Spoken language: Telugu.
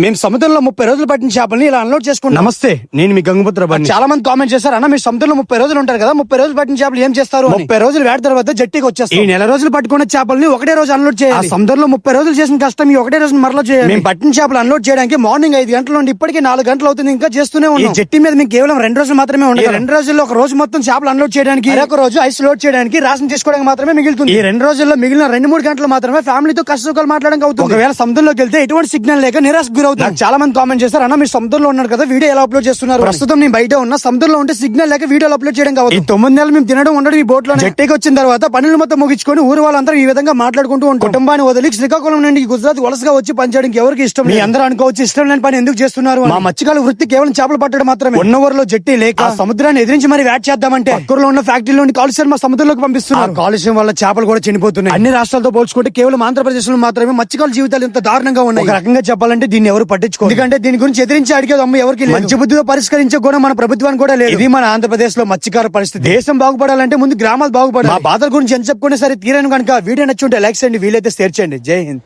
మేము సముద్రంలో ముప్పై రోజులు పట్టిన చేపల్ని ఇలా అన్లోడ్ చేసుకుంటాం. నమస్తే నేను మీ గంగపుత్ర చాలా మంది కామెంట్ చేశారు అన్న మీరు సముద్రంలో ముప్పై రోజులు ఉంటారు కదా ముప్పై రోజులు పట్టిన చేపలు ఏం చేస్తారు. ముప్పై రోజులు వేట తర్వాత జట్టికి వచ్చేస్తాం. ఈ నెల రోజులు పట్టుకున్న చేపల్ని ఒకటే రోజు అన్లోడ్ చేయాలి. సముద్రంలో ముప్పై రోజులు చేసిన కష్టం ఈ ఒకటే రోజు మరలో చేయాలి. మేము పట్టిన చేపలు అన్లోడ్ చేయడానికి మార్నింగ్ ఐదు గంటల నుండి ఇప్పటికే నాలుగు గంటలు అవుతుంది ఇంకా చేస్తూనే ఉన్నాం. జట్టి మీద మీకు కేవలం రెండు రోజులు మాత్రమే ఉండదు. రెండు రోజుల్లో ఒక రోజు మొత్తం చేపలు అన్లోడ్ చేయడానికి ఒక రోజు ఐస్ లోడ్ చేయడానికి రాసం చేసుకోవడానికి మాత్రమే మిగులుతుంది. ఈ రెండు రోజుల్లో మిగిలిన రెండు మూడు గంటలు మాత్రమే ఫ్యామిలీతో కష్ట సుఖాలు మాట్లాడడానికి అవుతుంది. ఒకవేళ సముద్రంలోకి వెళ్తే ఎటువంటి సిగ్నల్ లేక నిరాశ గురవుతుంది చాలా మంది కామెంట్ చేశారు అన్న మీరు సముద్రంలో ఉన్నారు కదా వీడియో ఎలా అప్లోడ్ చేస్తున్నారు? ప్రస్తుతం నేను బయట ఉన్న సముద్రంలో ఉంటే సిగ్నల్ లేక వీడియోలు అప్లోడ్ చేయడం కావచ్చు ఈ తొమ్మిది నెలలు మేము తినడం ఉండడం ఈ బోట్లో జట్టేకి వచ్చిన తర్వాత పనులు మొత్తం ముగించుకొని ఊరు వాళ్ళందరూ ఈ విధంగా మాట్లాడుకుంటూ ఉంటాం. కుటుంబాన్ని వదిలి శ్రీకాకుళం నుండి గుజరాత్ వలసగా వచ్చి పనిచేయడానికి ఎవరికి ఇష్టం మీ అందరూ అనుకోవచ్చు ఇష్టం లేని పని ఎందుకు చేస్తున్నారు. మా మత్స్యకాల వృత్తి కేవలం చేపలు పట్టడం మాత్రమే. ఉన్న ఊరిలో జట్టి లేక సముద్రాన్ని ఎదిరించి మరి వ్యాట్ చేద్దామంటే పక్కూరులో ఉన్న ఫ్యాక్టరీలోని కాలుష్యం మా సముద్రంలోకి పంపిస్తున్నారు. కాలుష్యం వల్ల చేపలు కూడా చనిపోతున్నాయి. అన్ని రాష్ట్రాలతో పోల్చుకుంటే కేవలం ఆంధ్రప్రదేశ్లో మాత్రమే మత్స్యకాల జీవితాలు ఇంత దారుణంగా ఉన్నాయి. ఒక రకంగా చెప్పాలంటే దీన్ని ఎవరు పట్టించుకో ఎందుకంటే దీని గురించి ఎదిరించి అడిగేది అమ్మ ఎవరికి. మంచి బుద్ధితో పరిష్కరించే గుణం మన ప్రభుత్వానికి కూడా లేదు. ఇది మన ఆంధ్రప్రదేశ్లో మత్స్యకార పరిస్థితి. దేశం బాగుపడాలంటే ముందు గ్రామాలు బాగుపడాలి. మా బాధల గురించి ఎంత చెప్పుకునే సరే తీరను కనుక వీడియో నచ్చుంటే లైక్స్ చేయండి వీలైతే షేర్ చేయండి. జై హింద్.